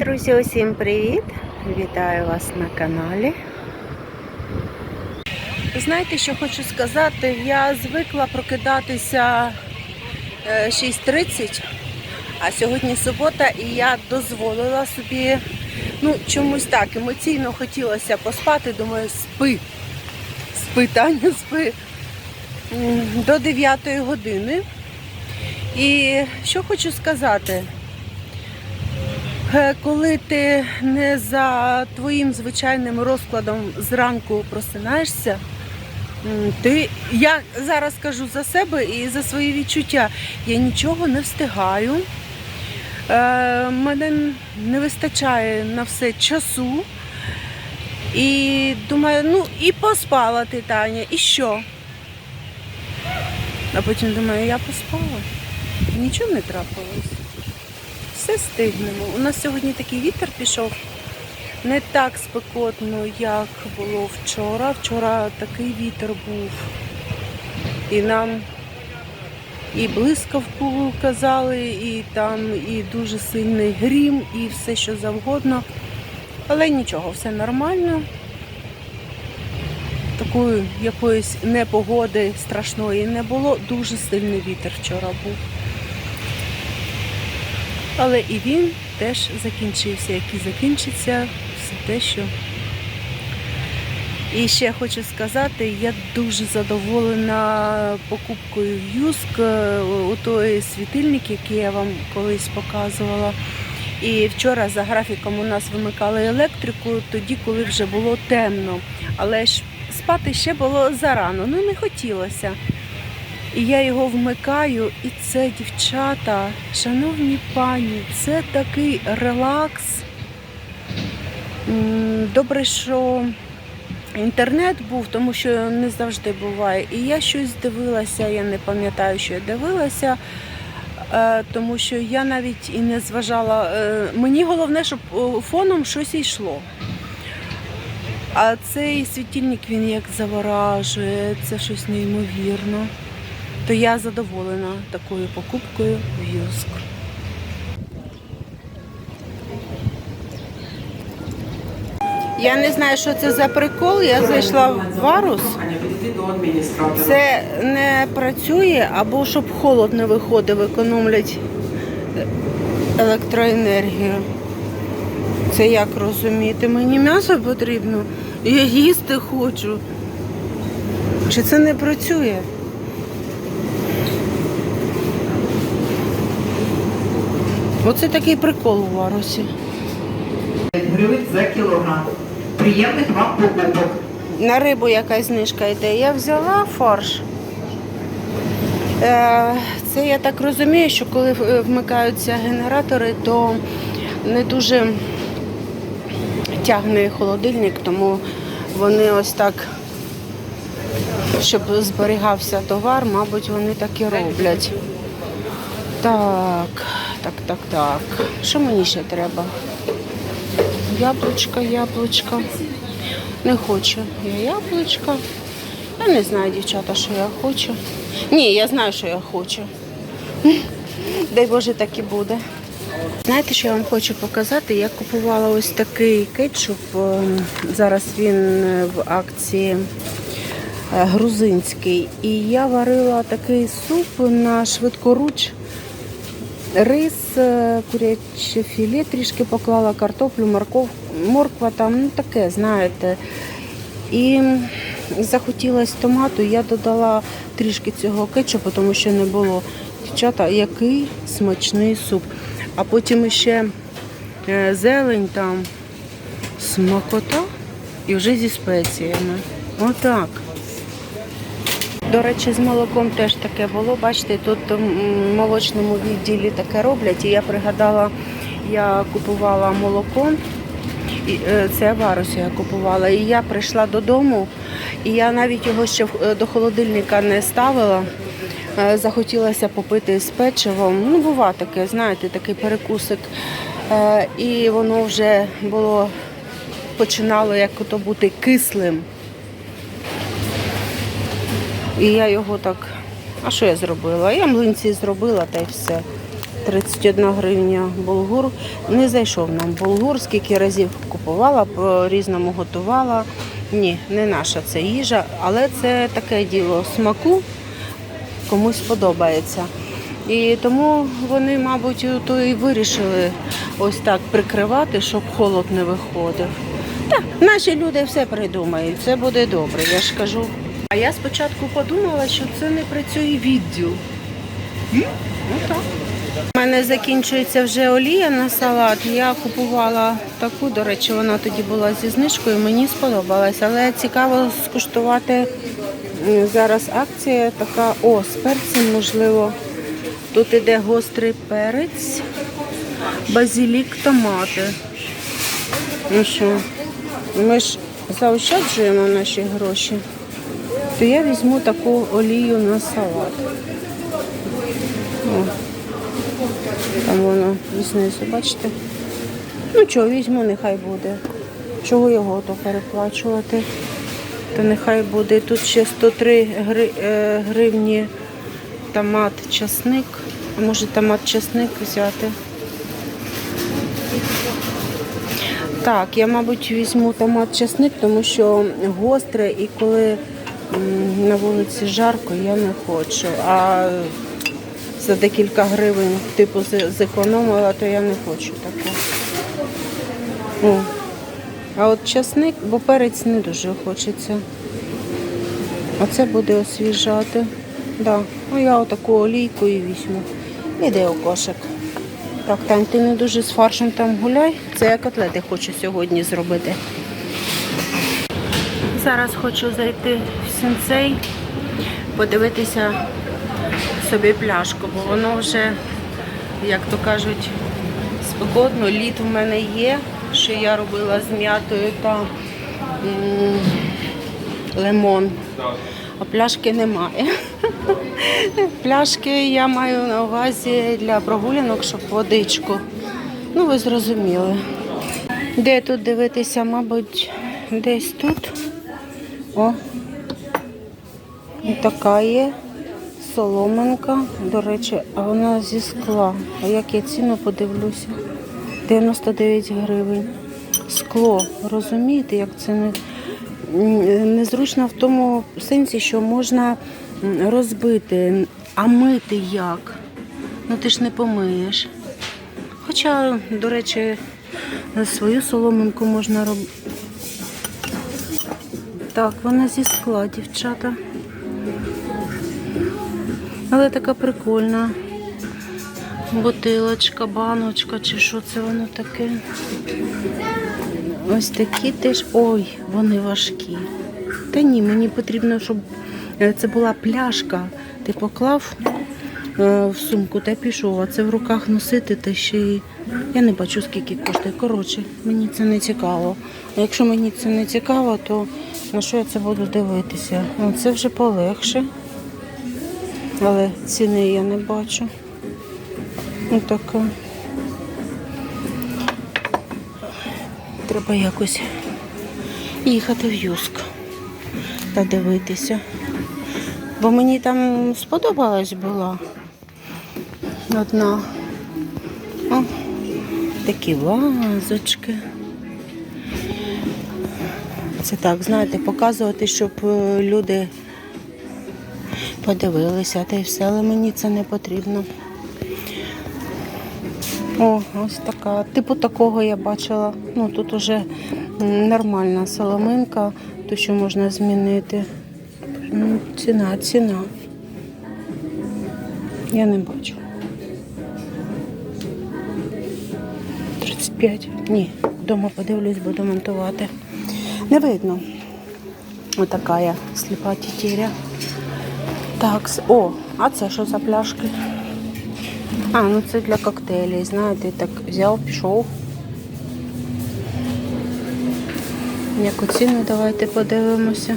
Друзі, усім привіт! Вітаю вас на каналі. Знаєте, що хочу сказати? Я звикла прокидатися е, 6.30, а сьогодні субота, і я дозволила собі, ну, чомусь так, емоційно хотілося поспати. Думаю, спи. Спи, Таня, спи. До 9 години. І що хочу сказати? Е, Коли ти не за твоїм звичайним розкладом зранку просинаєшся, ти я зараз кажу за себе і за свої відчуття. Я нічого не встигаю. Е, мене не вистачає на все часу. І думаю, ну і поспала ти, Таня, і що? А потім думаю, я поспала. Нічого не трапилось. Все стигнемо. У нас сьогодні такий вітер пішов. Не так спекотно, як було вчора. Вчора такий вітер був. І нам і блискавку казали, і там і дуже сильний грім, і все що завгодно. Але нічого, все нормально. Такої якоїсь непогоди страшної не було. Дуже сильний вітер вчора був. Але і він теж закінчився, як і закінчиться все те, що. І ще хочу сказати, я дуже задоволена покупкою Юск, у той світильник, який я вам колись показувала. І вчора за графіком у нас вимикали електрику, тоді, коли вже було темно. Але ж спати ще було зарано, ну не хотілося. І я його вмикаю, і це, дівчата, шановні пані, це такий релакс. Добре, що інтернет був, тому що не завжди буває. І я щось дивилася, я не пам'ятаю, що я дивилася, е, тому що я навіть і не зважала. е, Мені головне, щоб е, фоном щось йшло. А цей світильник він як заворажує, це щось неймовірно то я задоволена такою покупкою в Юск. Я не знаю, що це за прикол. Я зайшла в варус. Це не працює, або щоб холод не виходив, економлять електроенергію. Це як розуміти? Мені м'ясо потрібно, я їсти хочу. Чи це не працює? Оце такий прикол у варусі. гривень за кілограм. Приємних вам покупок. На рибу якась знижка йде. Я взяла фарш. Е, Це я так розумію, що коли вмикаються генератори, то не дуже тягне холодильник, тому вони ось так, щоб зберігався товар, мабуть, вони так і роблять. Так, так, так, так. Що мені ще треба? Яблучка, яблучка. Не хочу я яблучка. Я не знаю, дівчата, що я хочу. Ні, я знаю, що я хочу. Дай Боже, так і буде. Знаєте, що я вам хочу показати? Я купувала ось такий кетчуп. ем, Зараз він е, в акції е, грузинський. І я варила такий суп на швидкоруч. Рис, е, куряче філе трішки поклала, картоплю, морков, морква там, ну таке, знаєте. І захотілося томату, я додала трішки цього кетчупу, тому що не було. Дівчата, який смачний суп. А потім ще е, зелень там, смакота і вже зі спеціями. Отак. До речі, з молоком теж таке було. Бачите, тут в молочному відділі таке роблять. І я пригадала, я купувала молоко. Е, Це варусі я купувала. І я прийшла додому, і я навіть його ще е, до холодильника не ставила. Е, Захотілося попити з печивом. Ну, бува таке, знаєте, такий перекусик. І воно вже було починало як ото бути кислим. І я його так. А що я зробила? Я млинці зробила та й все. 31 гривня булгур. Не зайшов нам булгур, скільки разів купувала, по-різному готувала. Ні, не наша це їжа, але це таке діло смаку, комусь подобається. І тому вони, мабуть, то і вирішили ось так прикривати, щоб холод не виходив. Так, наші люди все придумають, це буде добре, я ж кажу. А я спочатку подумала, що це не працює відділ. Ну так. У мене закінчується вже олія на салат. Я купувала таку, до речі, вона тоді була зі знижкою, мені сподобалась. Але цікаво скуштувати зараз акція така, о, з перцем, можливо. Тут іде гострий перець, базилік, томати. Ну що, ми ж заощаджуємо наші гроші, то я візьму таку олію на салат. О, там воно знизу, бачите? Ну чого, візьму, нехай буде. Чого його то переплачувати? То нехай буде. Тут ще 103 гри, е, гривні томат, часник. А може томат, часник взяти? Так, я, мабуть, візьму томат часник, тому що гостре і коли на вулиці жарко, я не хочу. А за декілька гривень, типу, зекономила, то я не хочу такого. А от часник, бо перець не дуже хочеться. Оце буде освіжати. Да. Ну я отаку олійку і візьму. Іде у кошик. Так, Тань, ти не дуже з фаршем там гуляй. Це я котлети хочу сьогодні зробити. Зараз хочу зайти сенсей, подивитися собі пляшку, бо воно вже, як то кажуть, спекотно. Лід в мене є, що я робила з м'ятою та лимон. А пляшки немає. Пляшки я маю на увазі для прогулянок, щоб водичку. Ну, ви зрозуміли. Де тут дивитися, мабуть, десь тут. О, така є соломинка. До речі, а вона зі скла. А як я ціну подивлюся? 99 гривень. Скло. Розумієте, як це не незручно в тому сенсі, що можна розбити, а мити як? Ну ти ж не помиєш. Хоча, до речі, свою соломинку можна робити. Так, вона зі скла, дівчата. Але така прикольна. Бутилочка, баночка, чи що це воно таке? Ось такі теж. Ой, вони важкі. Та ні, мені потрібно, щоб е, це була пляшка. Ти поклав е, в сумку та пішов, а це в руках носити та ще й. Я не бачу, скільки коштує. Коротше, мені це не цікаво. А якщо мені це не цікаво, то на що я це буду дивитися? Це вже полегше. Але ціни я не бачу. Ось така. Треба якось їхати в Юск та дивитися. Бо мені там сподобалась була одна. О, такі вазочки. Це так, знаєте, показувати, щоб е, люди подивилися, та й все, але мені це не потрібно. О, ось така. Типу такого я бачила. Ну тут уже нормальна соломинка, то що можна змінити. Ну, Ціна, ціна. Я не бачу. 35. Ні, вдома подивлюсь, буду монтувати. Не видно. Отака я сліпа тітіря. Так, о, а це що за пляшки? А, ну це для коктейлів, знаєте, так взяв, пішов. Яку ціну давайте подивимося.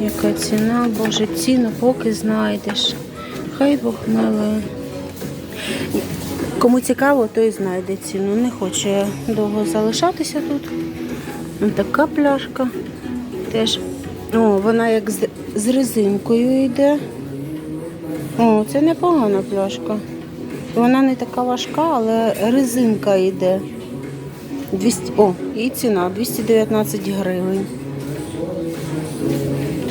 Яка ціна, боже, ціну поки знайдеш. Хай Бог милує. Кому цікаво, той знайде ціну. Не хочу я довго залишатися тут. Така пляшка. Теж. О, вона як з, з резинкою йде. О, це непогана пляшка. Вона не така важка, але резинка йде. 200, о, і ціна 219 гривень.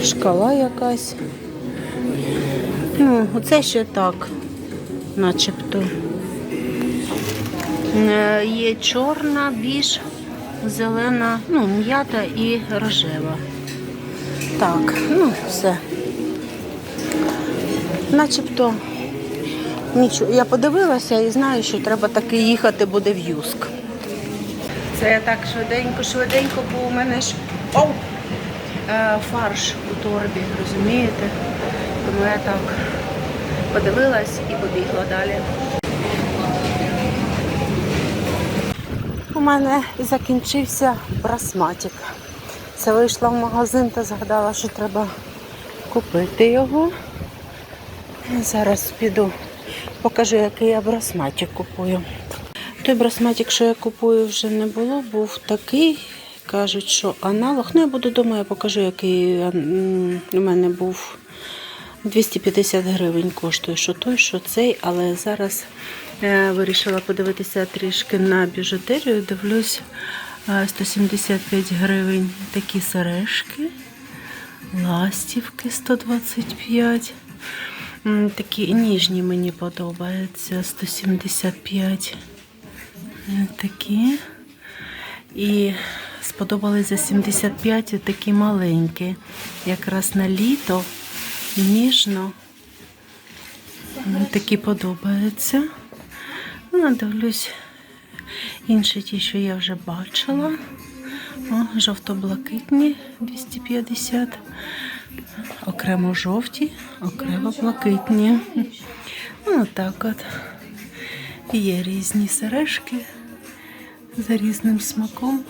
Шкала якась. Ну, оце ще так, начебто. Е, Є чорна, біж, зелена, ну, м'ята і рожева. Так, ну, все. Начебто нічого. Я подивилася і знаю, що треба таки їхати буде в Юск. Це я так швиденько, швиденько, бо у мене ж оу, е, фарш у торбі, розумієте? Тому я так подивилась і побігла далі. У мене закінчився брасматик. Це вийшла в магазин та згадала, що треба купити його. Зараз піду, покажу, який я брасматик купую. Той брасматик, що я купую, вже не було, був такий. Кажуть, що аналог. Ну, я буду вдома, я покажу, який у мене був 250 гривень коштує, що той, що цей, але зараз е, вирішила подивитися трішки на біжутерію. Дивлюсь 175 гривень такі сережки, ластівки 125. Такі ніжні мені подобаються 175. Е, Такі. І сподобались за 75 такі маленькі. Якраз на літо ніжно. Такі подобаються. Ну, дивлюсь інші ті, що я вже бачила. Жовто-блакитні 250. Окремо жовті, окремо блакитні. Ну, так от. Є різні сережки за різним смаком.